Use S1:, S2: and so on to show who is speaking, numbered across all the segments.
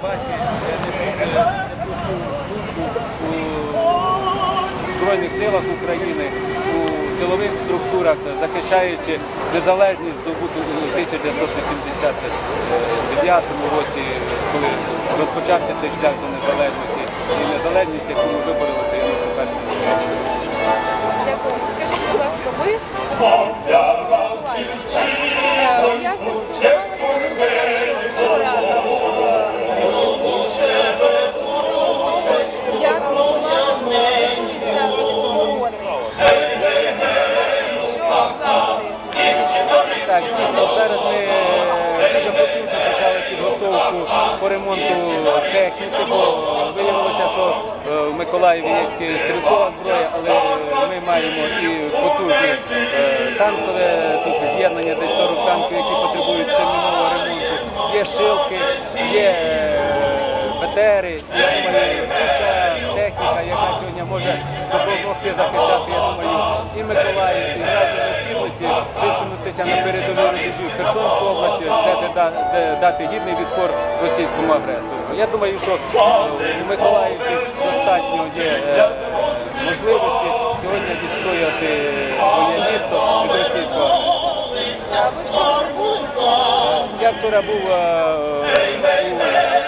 S1: Донбасі не у Збройних силах України, у силових структурах, захищаючи незалежність здобуту у 1989 році, коли розпочався цей шлях до незалежності і незалежність, яку ми вибороли
S2: Так,
S1: дійсно, зараз ми дуже потужно почали підготовку по ремонту техніки, бо виявилося, що е, в Миколаєві є стрілкова зброя, але ми маємо і потужні е, танкове тут з'єднання десь 40 танків, які потребують термінового ремонту. Є шилки, є е, БТРи, я думаю, куча техніка, яка сьогодні може допомогти захищати, я думаю, і Миколаїв, і необхідності висунутися на передові рубежі в Херсонську області, де, де, де дати гідний відпор російському агресору. Я думаю, що е, у Миколаївці достатньо є е, можливості сьогодні відстояти своє місто від російського.
S2: А ви вчора не були на цьому?
S1: Я вчора був е, у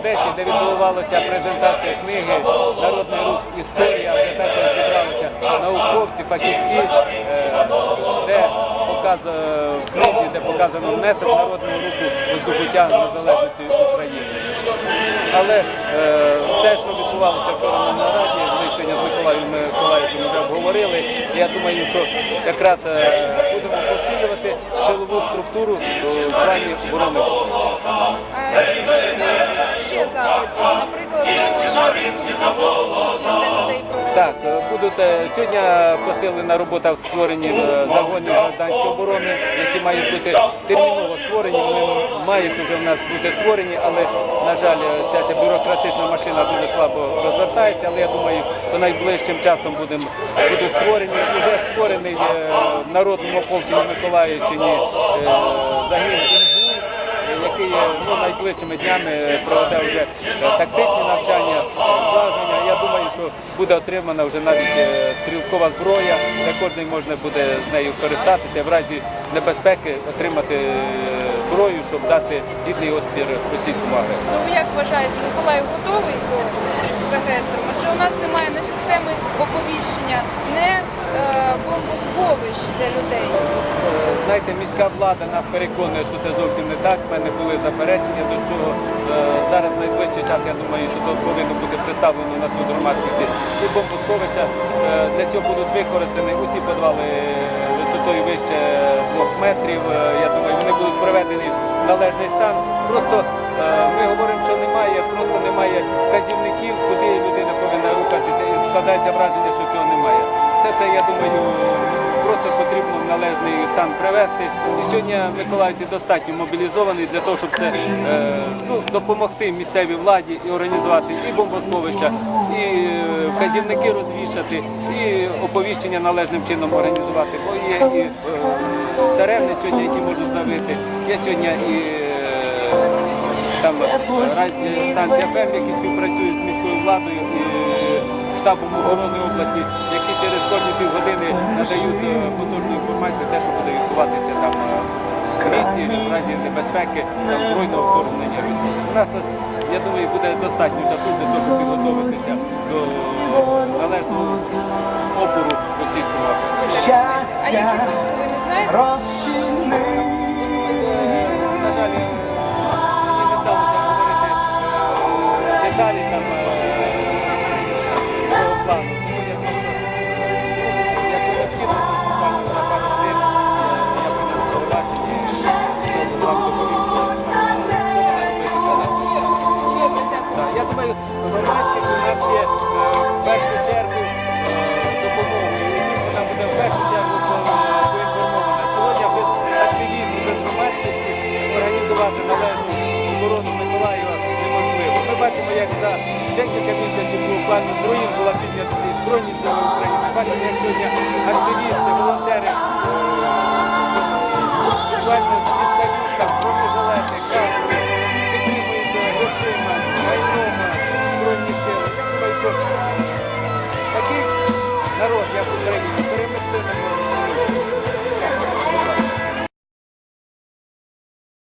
S1: Одесі, де відбувалася презентація книги Народний рух Історія, де також зібралися науковці, фахівці, е, де показ, е, в книзі, де показано внесок народного руху здобуття незалежності України. Але е, все, що відбувалося вчора на нараді, ми сьогодні з Миколаєм Миколаївичем вже обговорили. Я думаю, що якраз е, будемо посилювати силову структуру в плані оборони.
S2: Ще заходів, наприклад, того, що будуть якісь курси для людей
S1: Так, е, будуть е, сьогодні посилена робота в створенні е, загонів гражданської оборони, які мають бути терміново створені. Вони мають вже в нас бути створені, але на жаль, вся ця бюрократична машина дуже слабо розвертається. Але я думаю, що найближчим часом будемо будуть створені. Уже створений народному ополченні Миколаївщині е, ну, найближчими днями проведе вже е, тактичні навчання, злаження. Я думаю, що буде отримана вже навіть е, стрілкова зброя, де кожен можна буде з нею користатися в разі небезпеки отримати е, зброю, щоб дати гідний отпір російському агресору.
S2: Ну як вважаєте, Миколаїв готовий до агресором? Адже у нас немає ні системи оповіщення, ні е, бомбосховищ для людей.
S1: Е, Знаєте, міська влада нас переконує, що це зовсім не так. У мене були заперечення до цього. Е, Зараз найближчий час, я думаю, що тут повинно бути представлено на суд громадськості і бомбосховища. Е, Для цього будуть використані усі підвали висотою вище двох метрів. Я думаю, вони будуть приведені в належний стан. Просто ми говоримо, що немає, складається враження, що цього немає. Все це, я думаю, просто потрібно в належний стан привести. І сьогодні миколаївці достатньо мобілізовані для того, щоб це е, ну, допомогти місцевій владі і організувати і бомбосховища, і е, вказівники розвішати, і оповіщення належним чином організувати. Бо є і е, сирени сьогодні, які можуть завити. Є сьогодні і там радіостанція ФЕМ, які співпрацюють з міською владою і штабом оборони області, які через кожні півгодини надають е, потужну інформацію, те, що буде відбуватися там е, в місті в разі небезпеки там, збройного вторгнення Росії. У нас я думаю, буде достатньо часу для того, щоб підготуватися до належного опору російського.
S2: А які звуки ви не знаєте?
S1: На жаль, е, мені не вдалося говорити е, деталі як за декілька місяців буквально руїн була піднята Збройні сили України. Бачите, як сьогодні активісти, волонтери